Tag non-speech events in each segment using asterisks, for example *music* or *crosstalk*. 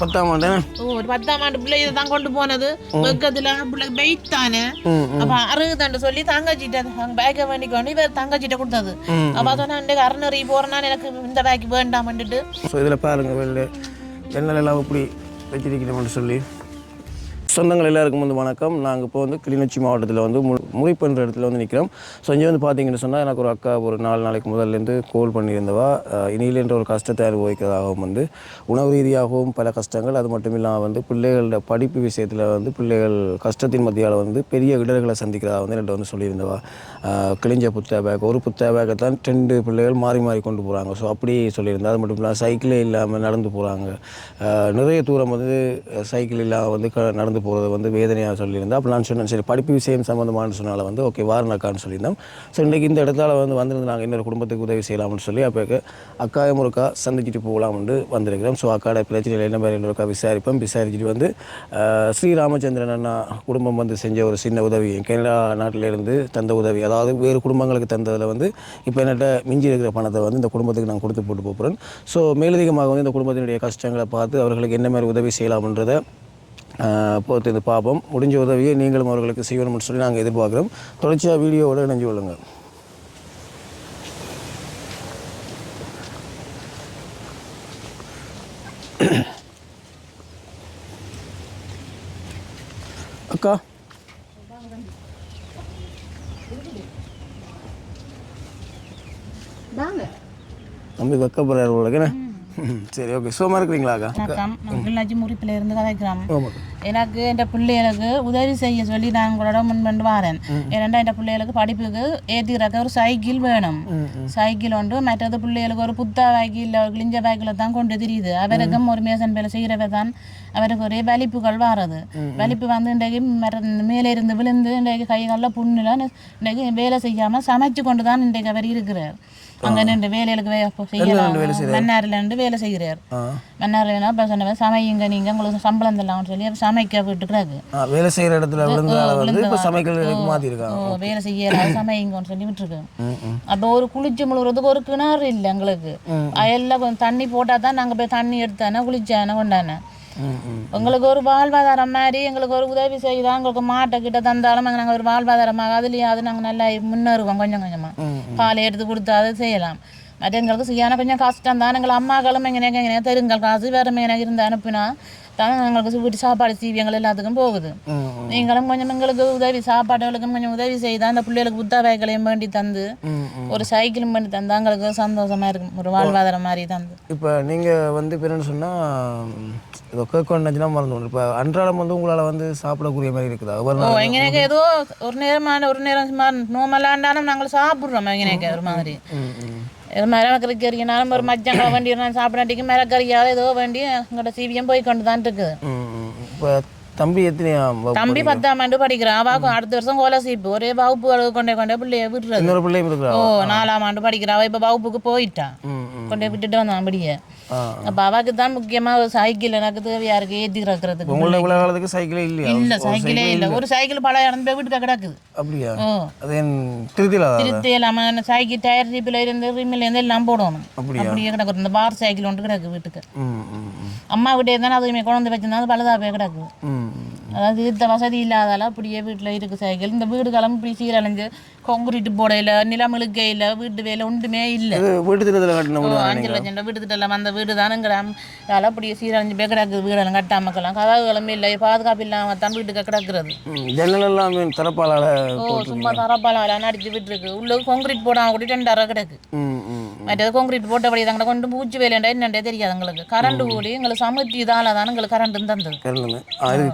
பத்தாம் ஆண்டு ஒரு பத்தாம் ஆண்டு பிள்ளை இதை தான் கொண்டு போனது வெக்கத்துல பிள்ளை வெயிட் தானே அப்ப அறுகுதாண்டு சொல்லி தங்கச்சிட்ட பேக்கை வேண்டிக்கொண்டு இவர் தங்கச்சிட்ட கொடுத்தது. அப்ப சொன்னா அன்றைக்கு அறநறி போறேன்னா எனக்கு இந்த பேக் வேண்டாம்னுட்டு ஸோ இதில் பாருங்கள் வெளில எல்லாம் இப்படி வச்சிருக்கிறோம்னு சொல்லி சொந்தங்கள் எல்லாருக்கும் வந்து வணக்கம். நாங்கள் இப்போ வந்து கிளிநொச்சி மாவட்டத்தில் வந்து மு முறிப்பன்ற இடத்துல வந்து நிற்கிறோம் ஸோ இங்கே வந்து பார்த்தீங்கன்னு சொன்னால் எனக்கு ஒரு அக்கா ஒரு நாலு நாளைக்கு முதல்லேருந்து கோல் பண்ணியிருந்தவா. இனியிலேன்ற ஒரு கஷ்டத்தை அனுபவிக்கிறதாகவும் வந்து உணவு ரீதியாகவும் பல கஷ்டங்கள் அது மட்டும் இல்லாமல் வந்து பிள்ளைகளோட படிப்பு விஷயத்தில் வந்து பிள்ளைகள் கஷ்டத்தின் மத்தியால் வந்து பெரிய இடர்களை சந்திக்கிறதா வந்து என்கிட்ட வந்து சொல்லியிருந்தவா. கிழிஞ்ச புத்தக பேக் ஒரு புத்தக பேக்கை தான் ரெண்டு பிள்ளைகள் மாறி மாறி கொண்டு போகிறாங்க ஸோ அப்படி சொல்லியிருந்தேன் அது மட்டும் இல்லாமல் சைக்கிளே இல்லாமல் நடந்து போகிறாங்க நிறைய தூரம் வந்து சைக்கிள் இல்லாமல் வந்து க நடந்து போகிறது வந்து வேதனையாக சொல்லியிருந்தா அப்போ நான் சொன்னேன் சரி படிப்பு விஷயம் சம்மந்தமான சொன்னால வந்து ஓகே வாரணக்கான்னு சொல்லியிருந்தோம். ஸோ இன்றைக்கி இந்த இடத்துல வந்து வந்திருந்து நாங்கள் இன்னொரு குடும்பத்துக்கு உதவி செய்யலாம்னு சொல்லி அப்போ அக்காயும் ஒருக்கா சந்திச்சுட்டு போகலாம்னு வந்திருக்கிறோம். ஸோ அக்காட பிரச்சனையில் என்ன மாதிரி ஒருக்கா விசாரிப்போம். விசாரிச்சுட்டு வந்து ஸ்ரீராமச்சந்திரன் அண்ணா குடும்பம் வந்து செஞ்ச ஒரு சின்ன உதவி கனடா நாட்டிலேருந்து தந்த உதவி அதாவது வேறு குடும்பங்களுக்கு தந்ததில் வந்து இப்போ என்னட்ட மிஞ்சி இருக்கிற பணத்தை வந்து இந்த குடும்பத்துக்கு நான் கொடுத்து போட்டு போகிறேன் ஸோ மேலதிகமாக வந்து இந்த குடும்பத்தினுடைய கஷ்டங்களை பார்த்து அவர்களுக்கு என்ன மாதிரி உதவி செய்யலாம்ன்றதை பொறுத்து இது பார்ப்போம். முடிஞ்ச உதவியை நீங்களும் அவர்களுக்கு செய்யணும்னு சொல்லி நாங்கள் எதிர்பார்க்குறோம். தொடர்ச்சியாக வீடியோவோட இணைஞ்சு கொள்ளுங்கள் அக்கா. தம்பி வைக்கப்படுறாரு உங்களுக்கு என்ன சரி ஓகே சுகமாக இருக்கிறீங்களா வணக்கம். நான் கிள்ளாச்சி முறிப்பில் இருந்து கதைக்கிறோம் எனக்கு என் பிள்ளைகளுக்கு உதவி செய்ய சொல்லி நான் உங்களோட முன்வந்து வரேன். ஏன்னா என் பிள்ளைகளுக்கு படிப்புக்கு ஏற்றிக்கிறக்க ஒரு சைக்கிள் வேணும். சைக்கிள் உண்டு. மற்றது பிள்ளைகளுக்கு ஒரு புத்தா பேக்கில் ஒரு கிழிஞ்ச பேக்கில் தான் கொண்டு தெரியுது. அவருக்கும் ஒரு மேசன் வேலை செய்கிறவ தான் அவருக்கு ஒரே வலிப்புகள் வாரது. வலிப்பு வந்து இன்றைக்கு மேலே இருந்து விழுந்து இன்றைக்கு கை காலில் புண்ணுல இன்றைக்கு வேலை செய்யாமல் சமைச்சு கொண்டு தான் இன்றைக்கு அவர் இருக்கிறார். அங்கே நின்று வேலைகளுக்கு செய்யலாம். மன்னாரில் இருந்து வேலை செய்கிறார். ஆ. மன்னாரில் அப்போ சொன்னவன் சமையுங்க நீங்கள் உங்களுக்கு சம்பளம் தரலாம்னு சொல்லி சமைக்க விட்டுக்கிறாரு வேலை செய்கிற இடத்துல இப்போ சமைக்கிறதுக்கு மாற்றிருக்காங்க ஓ வேலை செய்யலாம் சமையுங்கன்னு சொல்லி விட்டுருக்கு *laughs* ம் ம். அப்போ ஒரு குளிச்சு முழுகிறதுக்கு ஒரு கிணறு இல்லை எங்களுக்கு. கொஞ்சம் தண்ணி போட்டால் தான் நாங்கள் போய் தண்ணி எடுத்தானே குளிச்சானே கொண்டானே. எங்களுக்கு ஒரு வாழ்வாதாரம் மாதிரி எங்களுக்கு ஒரு உதவி செய்தால் எங்களுக்கு மாட்டை கிட்ட தந்தாலும் நாங்கள் ஒரு வாழ்வாதாரமாக அதுலேயும் அது நாங்கள் நல்லா முன்னேறுவோம் கொஞ்சம் கொஞ்சமாக பாலை எடுத்து கொடுத்தா அதை செய்யலாம். செய்யான கொஞ்சம் கஷ்டம் தான் எங்கள் அம்மாக்களும் எங்கே எங்கே தெருங்கள் காசு வேறு எங்கே இருந்து அனுப்பினா தான் எங்களுக்கு வீட்டு சாப்பாடு சீவியங்கள் எல்லாத்துக்கும் போகுது நீங்களும் கொஞ்சம் எங்களுக்கு உதவி சாப்பாடுகளுக்கும் கொஞ்சம் உதவி செய்தால் அந்த பிள்ளைகளுக்கு புத்தகைகளையும் வேண்டி தந்து ஒரு சைக்கிளும் பண்ணி தந்தா எங்களுக்கு சந்தோஷமா இருக்கும் ஒரு வாழ்வாதாரம் மாதிரி தந்து இப்போ நீங்கள் வந்து இப்போ என்னன்னு சொன்னால் இதோ கேட்கணுச்சுன்னா மறந்து இப்போ அன்றாடம் வந்து உங்களால் வந்து சாப்பிடக்கூடிய மாதிரி இருக்குதா ஒரு எங்களுக்கு ஏதோ ஒரு நேரமான ஒரு நேரம் சும்மா நோமலாண்டாலும் நாங்கள் சாப்பிட்றோம் எங்களுக்கு ஒரு மாதிரி ம் ம் இது மிளகறி கறினாலும் ஒரு மச்சங்களை வேண்டி சாப்பிடாட்டிக்கு மிளகறியால் ஏதோ வேண்டி எங்களோட சிவியம் போய் கொண்டு தான் இருக்குது தம்பி வகுப்பு? தம்பி பத்தாம் ஆண்டு படிக்கிறான் அவாக்கும் அடுத்த வருஷம் கோலசீப்பு ஒரே வகுப்பு கொண்டே கொண்டே பிள்ளைய விட்டுறது. இன்னொரு பிள்ளையும் ஓ நாலாம் ஆண்டு படிக்கிறான் அவ இப்போ வகுப்புக்கு போயிட்டான் கொண்டே விட்டுட்டு வந்தான் அப்படியே அப்போ அவாக்கு தான் முக்கியமாக ஒரு சைக்கிள் எனக்கு தேவையா இருக்கு ஏற்றி கிடக்கிறதுக்கு உங்களை இவ்வளோ காலத்துக்கு சைக்கிளே இல்லையா இல்லை சைக்கிளே இல்லை ஒரு சைக்கிள் பழைய இடம் போய் வீட்டுக்கு கிடக்குது அப்படியா அது திருத்தி இல்லாமல் சைக்கிள் டயர் ஜீப்பில் இருந்து ரிம்மில் இருந்து எல்லாம் போடணும் அப்படியா? அப்படியே கிடக்குது இந்த பார் சைக்கிள் ஒன்று கிடக்கு வீட்டுக்கு அம்மா வீட்டே தானே அதுவுமே வச்சிருந்தா அது பழுதா போய் கிடக்கு அதாவது இந்த வசதி இல்லாதால அப்படியே வீட்டில் இருக்கு சைக்கிள். இந்த வீடு காலம் இப்படி சீரழிஞ்சு கொங்குரீட் போடையில் நிலம் இழுக்கையில் வீட்டு வேலை ஒன்றுமே இல்லை. வீடு அஞ்சு லட்சம் வீடு திட்டம் அந்த வீடு தானுங்கிறாம் அதெல்லாம் அப்படியே சீரழிஞ்சு போய் கிடக்குது வீடெல்லாம் கட்டாமக்கலாம் கதவுகளும் இல்லை பாதுகாப்பு இல்லாமல் தான் வீட்டுக்கு கிடக்குறது. ம் ஜன்னல் எல்லாம் திறப்பாலால் ஓ சும்மா தரப்பாலாம் அடிச்சு விட்டுருக்கு. உள்ள கொங்கிரீட் போடாம கூட ரெண்டரை கிடக்கு. மற்றது கொங்கிரீட் போட்டபடி தாங்க கொண்டு பூச்சி வேலைண்டா என்னண்டே தெரியாது எங்களுக்கு கரண்ட் கூடி எங்களுக்கு சமுத்தி இதால தான் எங்களுக்கு கரண்ட் தந்தது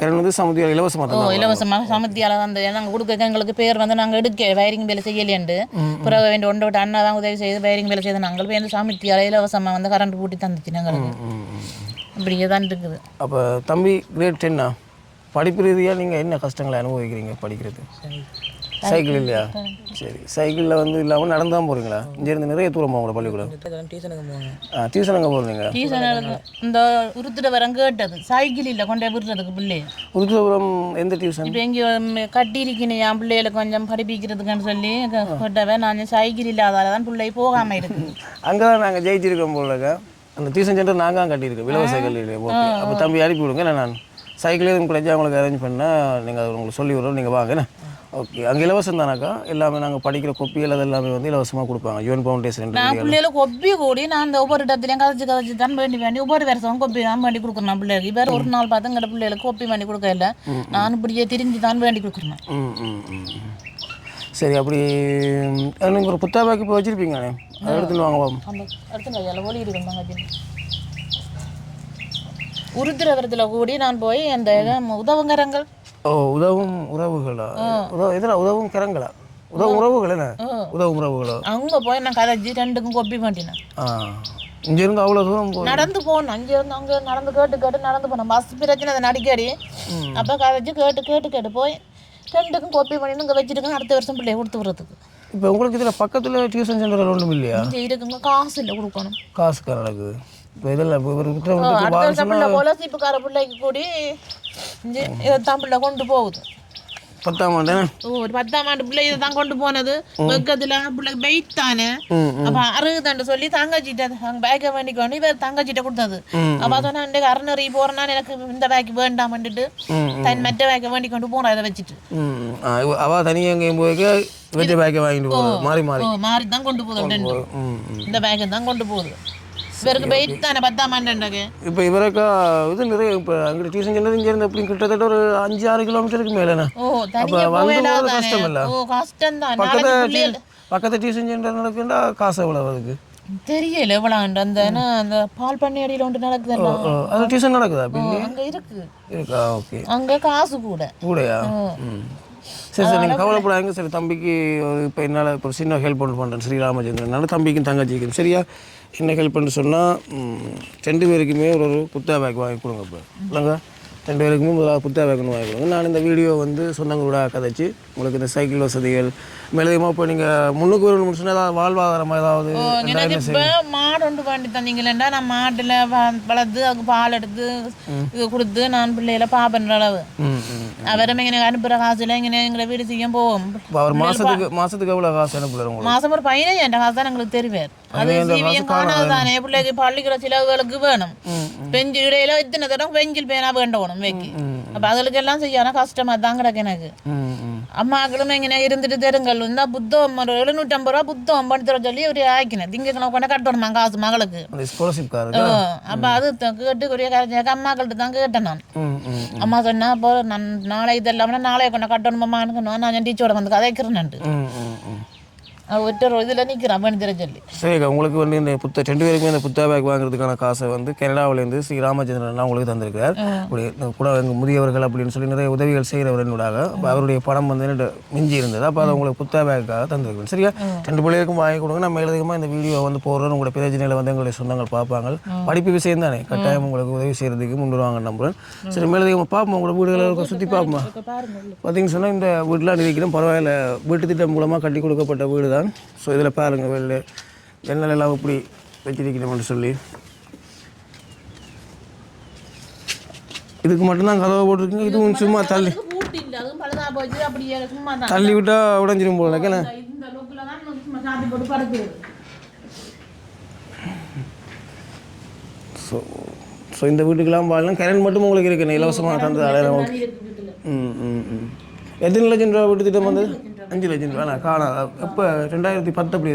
கரண்ட் வந்து சமுதியம் இலவசமாக ஓ தான் இலவசமாக சமுத்தியால தந்தது நாங்கள் கொடுக்க எங்களுக்கு பேர் வந்து நாங்கள் எடுக்க வயரிங் வேலை செய்யலேண்டு பிறகு வேண்டிய ஒன்று விட்டு அண்ணா தான் உதவி செய்து வயரிங் வேலை செய்து நாங்கள் போய் வந்து சமுத்தியால இலவசமாக வந்து கரண்ட் கூட்டி தந்துச்சு எங்களுக்கு இப்படியே தான் இருக்குது அப்போ தம்பி கிரேட் டென்னா படிப்பு ரீதியாக நீங்கள் என்ன கஷ்டங்களை அனுபவிக்கிறீங்க படிக்கிறது சைக்கிள் இல்லையா? சரி. சைக்கிளில் வந்து இல்லாமல் நடந்து தான் போகிறீங்களா இங்கேருந்து நிறைய தூரமாக உங்களோட பள்ளிக்கூடம். ஆ டியூஷன் எங்கே போகிறீங்க இந்த உருத்துட வரம் கேட்டது. சைக்கிள் இல்லை கொண்டே விடுறதுக்கு பிள்ளைய உருத்துபுரம் எந்த டியூஷன் இப்போ எங்கேயோ கட்டியிருக்கேன் என் பிள்ளைகளை கொஞ்சம் படிப்பிக்கிறதுக்குன்னு சொல்லி கேட்டவன். நான் சைக்கிள் இல்லாதால தான் பிள்ளை போகாமல் இருக்கு. *laughs* அங்கே தான் நாங்கள் ஜெயிச்சிருக்கோம் போலங்க அந்த டியூஷன் சென்டர் நாங்கள் கட்டியிருக்கோம். இலவச ஓகே அப்போ தம்பி அனுப்பி விடுங்க. என்ன நான் சைக்கிளே எதுவும் கிடைச்சா உங்களுக்கு அரேஞ்ச் பண்ணால் நீங்கள் அது உங்களுக்கு சொல்லி விடுறோம் நீங்கள் வாங்க என்ன? ஓகே. அங்கே இலவசம் தானாக்கா? எல்லாமே நாங்கள் படிக்கிற கொப்பிகள் அது எல்லாமே வந்து இலவசமாக கொடுப்பாங்க. யூஎன் ஃபவுண்டேஷன் நான் பிள்ளைகளுக்கு ஒப்பி கூடி நான் அந்த ஒவ்வொரு இடத்துலையும் கதைச்சு கதைச்சு தான் வேண்டி வேண்டி ஒவ்வொரு வருஷம் கொப்பி தான் வேண்டி கொடுக்குறேன் பிள்ளைகளுக்கு. இவர் ஒரு நாள் பார்த்து எங்கட பிள்ளைகளுக்கு கொப்பி வேண்டி கொடுக்க இல்லை. நான் இப்படியே திரிஞ்சு தான் வேண்டி கொடுக்குறேன். சரி அப்படி நீங்கள் ஒரு புத்தாபாக்கு இப்போ வச்சுருப்பீங்கண்ணே அதை எடுத்துன்னு வாங்க ஒளி இருக்கும் தங்கச்சி உருத்திரவரத்தில் கூடி நான் போய் அந்த உதவுங்கரங்கள் ஓ உதவும் உறவுகளா? உதவ இதில் உதவும் கரங்களா உதவும் உறவுகள் என்ன? உதவும் உறவுகளோ? அங்கே போய் நான் கதைச்சு ரெண்டுக்கும் கொப்பி பண்ணினேன் ஆ. இங்கேருந்து அவ்வளோ தூரம் நடந்து அங்கே இருந்து அங்கே நடந்து கேட்டு கேட்டு நடந்து போனோம் பஸ் பிரச்சனை அதை அடிக்கடி அப்போ கதைச்சு கேட்டு கேட்டு கேட்டு போய் ரெண்டுக்கும் கொப்பி பண்ணிட்டு இங்கே வச்சுருக்கேன். அடுத்த வருஷம் பிள்ளைய கொடுத்து விடுறதுக்கு. இப்போ உங்களுக்கு இதில் பக்கத்தில் டியூஷன் சென்டர் ஒன்றும் இல்லையா? இங்கே இருக்குங்க. காசு இல்லை கொடுக்கணும். காசு கணக்கு இப்போ இதில் இப்போ ஒரு கிட்ட வந்து அடுத்த வருஷம் பிள்ளை போல சீப்புக்கார பிள்ளைக்கு கூடி பிள்ளை கொண்டு போகுது. பத்தாம் ஆண்டு ஓ ஒரு பத்தாம் ஆண்டு பிள்ளை இதை தான் கொண்டு போனது. வெக்கத்தில் பிள்ளை வெயிட் தானே? அப்போ அறுகுதாண்டு சொல்லி தங்கச்சிட்ட பேக்கை வேண்டிக்கொண்டு இவர் தங்கச்சிட்ட கொடுத்தது. அப்போ சொன்னா அன்றைக்கு அறநறி போகிறேன்னா எனக்கு இந்த பேக் வேண்டாமன்ட்டு ம் தன் மற்ற பேக்கை வேண்டி கொண்டு போகிறேன் இதை வச்சுட்டு. ம் ஆ இவ- அவ தனியாக எங்கேயும் போய்க்க வெஜ்ஜ பேக்கை வாங்கிட்டு போகுது மாறி மாறி. மாறி தான் கொண்டு போகுது இந்த பேக்கை தான் கொண்டு போகுது. வெயிட் தானே பத்தாம் ஆண்டுக்கு இப்போ இவருக்கா இது நிறைய இப்போ அங்கே டியூஷன் சென்டர் இங்கேருந்து எப்படி கிட்டத்தட்ட ஒரு அஞ்சு ஆறு கிலோமீட்டருக்கு மேலேண்ணே ஓ தனியாக வந்து போயிடாது போறது கஷ்டம் இல்ல? ஓ கஷ்டம் தான் பக்கத்து பக்கத்து டியூஷன் சென்டர் நடக்குண்டா காசு எவ்வளோ அதுக்கு? தெரியல எவ்வளவு அந்த என்ன, அந்த பால் பண்ணை அடியில் ஒன்று நடக்குதுல்ல ஓ, அது டியூஷன் நடக்குதா அங்க இருக்கு. இருக்கா ஓகே. அங்க காசு கூட. கூடயா? ம். சரி சரி நீங்கள் கவலைப்படாதீங்க. சரி தம்பிக்கு இப்போ என்னால் இப்போ சின்ன ஹெல்ப் ஒன்று பண்ணுறேன் ஸ்ரீராமச்சந்திரனால தம்பிக்கும் தங்கச்சிக்கும். சரியா? என்ன ஹெல்ப் பண்ண சொன்னால் ரெண்டு பேருக்குமே ஒரு ஒரு புத்தக பேக் வாங்கி கொடுங்க இப்போ. இல்லைங்க? ரெண்டு பேருக்குமே முதலாக புத்தக பேக் ஒன்று வாங்கி கொடுங்க. நான் இந்த வீடியோ வந்து சொந்தங்களோட கதைச்சு உங்களுக்கு இந்த சைக்கிள் வசதிகள் மேலதிகமாக இப்போ நீங்கள் முன்னுக்கு வரணும்னு சொன்னால் ஏதாவது வாழ்வாதாரமாக ஏதாவது எனக்கு இப்ப மாடு ஒன்று பண்ணி தந்தீங்களேண்டா நான் மாட்டுல வளர்த்து அதுக்கு பால் எடுத்து இது கொடுத்து நான் பிள்ளையில பாப்பன்ற அளவு. அவரும் இங்கே அனுப்புற காசுல இங்கே எங்களை வீடு செய்ய போவோம் அவர் மாதத்துக்கு மாதத்துக்கு எவ்வளோ காசு அனுப்புகிறார் உங்களுக்கு? மாசம் ஒரு பதினஞ்சாயிரம் காசு தான் எங்களுக்கு தெரிவார். அது சிவியம் காணாது தானே பிள்ளைக்கு பள்ளிக்கூட செலவுகளுக்கு வேணும். பெஞ்சு இடையில இத்தனை தடம் பெஞ்சில் பேனா வேண்டணும் வைக்கி. அப்ப அதுகளுக்கு எல்லாம் செய்யாத கஷ்டமா தான் கிடக்கு எனக்கு. அம்மாக்களும் இங்கே இருந்துட்டு தெருங்கள் இருந்தால் புத்தகம் ஒரு எழுநூற்றம்பது ரூபா புத்தகம் தர சொல்லி ஒரு ஆக்கினேன் திங்கக்கிழமை கொண்டு கட்டணுமா காசு மகளுக்கு? அப்ப அது கேட்டு காரணம் அம்மாக்கள்கிட்ட தான் கேட்டேன் நான். அம்மா சொன்னா அப்போ நான் நாளை இது இல்லாமல் நாளைய கொண்டு கட்டணுமான்னு நான் என் டீச்சரோட வந்து ம். ஒற்ற இதில் நிற்கிறான் பண்ணி தர சொல்லி. சரிக்கா உங்களுக்கு வந்து இந்த புத்த ரெண்டு பேருக்குமே இந்த புத்தக பேக் வாங்குறதுக்கான காசை வந்து கனடாவிலேருந்து ஸ்ரீ ராமச்சந்திரன் உங்களுக்கு தந்திருக்கிறார். கூட எங்கள் முதியவர்கள் அப்படின்னு சொல்லி நிறைய உதவிகள் செய்கிறவரனூடாக அவருடைய பணம் வந்து மிஞ்சி இருந்தது அப்போ அதை உங்களுக்கு புத்தக பேக்காக தந்திருக்கிறேன். சரியா? ரெண்டு பிள்ளைகளுக்கும் வாங்கி கொடுங்க. நம்ம எழுதுகமாக இந்த வீடியோ வந்து போடுறோம். உங்களுடைய பிரச்சனையில் வந்து எங்களுடைய சொந்தங்கள் பார்ப்பாங்க. படிப்பு விஷயம் தானே. கட்டாயம் உங்களுக்கு உதவி செய்கிறதுக்கு முன் வருவாங்க நம்புறேன். சரி மேலதிகமாக பார்ப்போம் உங்களோட வீடுகளை சுற்றி பார்ப்போமா பார்த்தீங்கன்னு சொன்னால் இந்த வீட்டில் இருக்கிறோம் பரவாயில்ல. வீட்டு திட்டம் மூலமாக கட்டி கொடுக்கப்பட்ட வீடு தான். ஸோ இதில் பாருங்கள் வெளில ஜன்னல் எல்லாம் இப்படி வச்சிருக்கிறோம்னு சொல்லி. இதுக்கு மட்டும்தான் கதவை போட்டிருக்கீங்க இதுவும் சும்மா தள்ளி. தள்ளி விட்டா உடஞ்சிரும் போல ஸோ ஸோ இந்த வீட்டுக்கெல்லாம் வாழலாம் கரண்ட் மட்டும் உங்களுக்கு இருக்குண்ணே இலவசமாக தந்தது அடையாளம். ம் ம் ம். எத்தனை லட்சம் ரூபா வீட்டு திட்டம் வந்தது அஞ்சு லட்சம் நான் காணாது எப்போ? ரெண்டாயிரத்தி பத்து அப்படி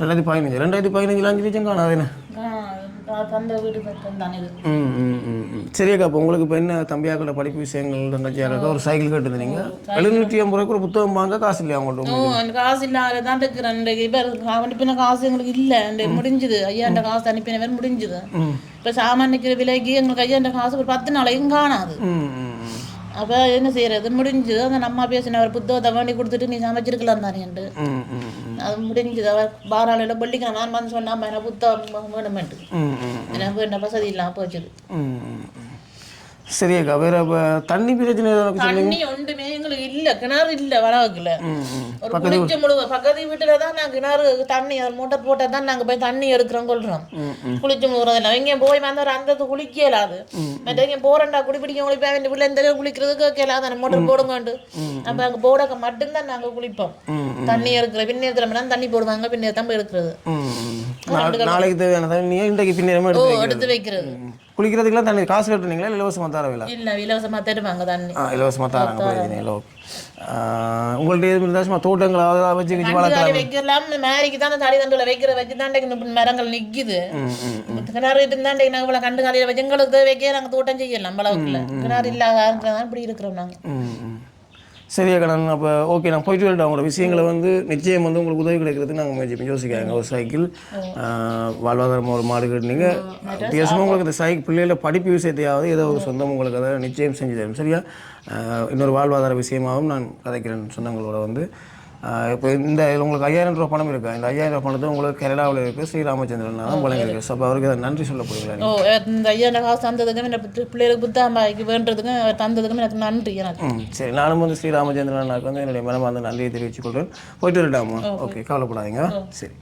ரெண்டாயிரத்தி பதினஞ்சு. ரெண்டாயிரத்தி பதினஞ்சில் அஞ்சு லட்சம் ம் ம் ம் சரியாக்கா அப்போ உங்களுக்கு இப்போ என்ன தம்பியாக்களோட படிப்பு விஷயங்கள் தங்கச்சியாக்கா ஒரு சைக்கிள் கேட்டுருந்தீங்க எழுநூற்றி ஐம்பது ரூபாய்க்கு ஒரு புத்தகம் வாங்க காசு இல்லையா அவங்கள்ட்ட காசு இல்லாத தான் இருக்கிறேன். இவர் அனுப்பின காசு எங்களுக்கு இல்லை. முடிஞ்சுது. ஐயாண்ட காசு அனுப்பினவர் முடிஞ்சுது. இப்போ சாமான் நிற்கிற விலைக்கு எங்களுக்கு ஐயாண்ட காசு ஒரு பத்து நாளைக்கும் காணாது. அப்போ என்ன செய்யறது? முடிஞ்சுது. அந்த நம்ம பேசின ஒரு புத்தகத்தை வேண்டி கொடுத்துட்டு நீ சமைச்சிருக்கலாம் ம் அது முடிஞ்சுது. அவர் பாராளையில் பள்ளிக்கு நான் வந்து சொன்னா எனக்கு புத்தகம் ம் எனக்கு வேண்ட வசதி இல்லாமல் போச்சுது ம் சரியாக்கா வேற தண்ணி பிரச்சனை தண்ணி ஒன்றுமே இல்ல கிணறு இல்ல ம் ஒரு குளிச்ச முழுவ பக்கத்து வீட்டுல தான் நாங்க கிணறு தண்ணி மோட்டர் போட்டா தான் நாங்க போய் தண்ணி எடுக்கிறோம் கொள்றோம். குளிச்சு முழுவதில்ல இங்க போய் வந்து ஒரு அந்த குளிக்க இயலாது மற்ற இங்க போறண்டா குடி பிடிக்க குளிப்பேன் இந்த வீட்டுல இந்த குளிக்கிறது கேட்கலாது அந்த மோட்டர் போடுங்கண்டு அப்ப அங்க போடக்க மட்டும்தான் நாங்க குளிப்போம். தண்ணி எடுக்கிற பின்னேத்துல தண்ணி போடுவாங்க பின்னே தான் போய் எடுக்கிறது. நாளைக்கு தேவையான தண்ணி இன்றைக்கு பின்னேரமாக எடுத்து வைக்கிறது. எடுத்து வைக்கிறது. குளிக்கிறதுக்குலாம் தண்ணி காசு கட்டுறீங்களா இலவசமாக தரவில்லை இல்ல? இலவசமா தருவாங்க தண்ணி. ஆ இலவசமாக தராங்க பிரயோஜனம் ஓகே. உங்கள்ட்ட எதுவும் இருந்தால் சும்மா தோட்டங்களாவது வச்சு வச்சு வளர்க்கலாம் வைக்கலாம் மேரிக்கு தான் தடி தண்டுல வைக்கிற வச்சு தான் மரங்கள் நிக்குது. கிணறு இருந்தாண்டே நாங்கள் இவ்வளோ கண்டு காலையில் வச்சு எங்களுக்கு தேவைக்கே நாங்கள் தோட்டம் செய்யலாம் அளவுக்குல கிணறு இல்லாத இப்படி இருக்கிறோம் நாங்கள் ம், ம். சரியா கடன் அப்போ ஓகே நான் போயிட்டு வரேன் உங்களோட விஷயங்களை வந்து நிச்சயம் வந்து உங்களுக்கு உதவி கிடைக்கிறதுக்கு நாங்கள் முயற்சி யோசிக்காங்க ஒரு சைக்கிள் வாழ்வாதாரம் ஒரு மாடு கட்டினீங்க. வித்தியாசமாக உங்களுக்கு இந்த சைக்கிள் பிள்ளைகள படிப்பு விஷயத்தையாவது ஏதோ ஒரு சொந்தம் உங்களுக்கு அதை நிச்சயம் செஞ்சு தரும் சரியா? இன்னொரு வாழ்வாதார விஷயமாகவும் நான் கதைக்கிறேன் சொந்தங்களோட வந்து. இப்போ இந்த உங்களுக்கு ஐயாயிரம் ரூபா பணம் இருக்கா? இந்த ஐயாயிரம் ரூபா பணத்தை உங்களுக்கு கேரளாவில் இருக்குது ஸ்ரீராமச்சந்திரன் தான் வழங்கியிருக்கு. ஸோ அப்போ அவருக்கு அதை நன்றி சொல்ல போகிறீங்களா ஓ இந்த ஐயா காசு தந்ததுக்கும் பிள்ளை- பிள்ளைகளுக்கு புத்தாம்பாய்க்கு வேண்டதுக்கும் தந்ததுக்கும் எனக்கு நன்றி எனக்கு. சரி. நானும் வந்து ஸ்ரீராமச்சந்திரன் அண்ணாக்கு வந்து என்னுடைய மனமார்ந்த நன்றியை தெரிவித்துக் கொள்கிறேன். போயிட்டு வரட்டாமா? ஓகே. கவலைப்படாதீங்க. சரி.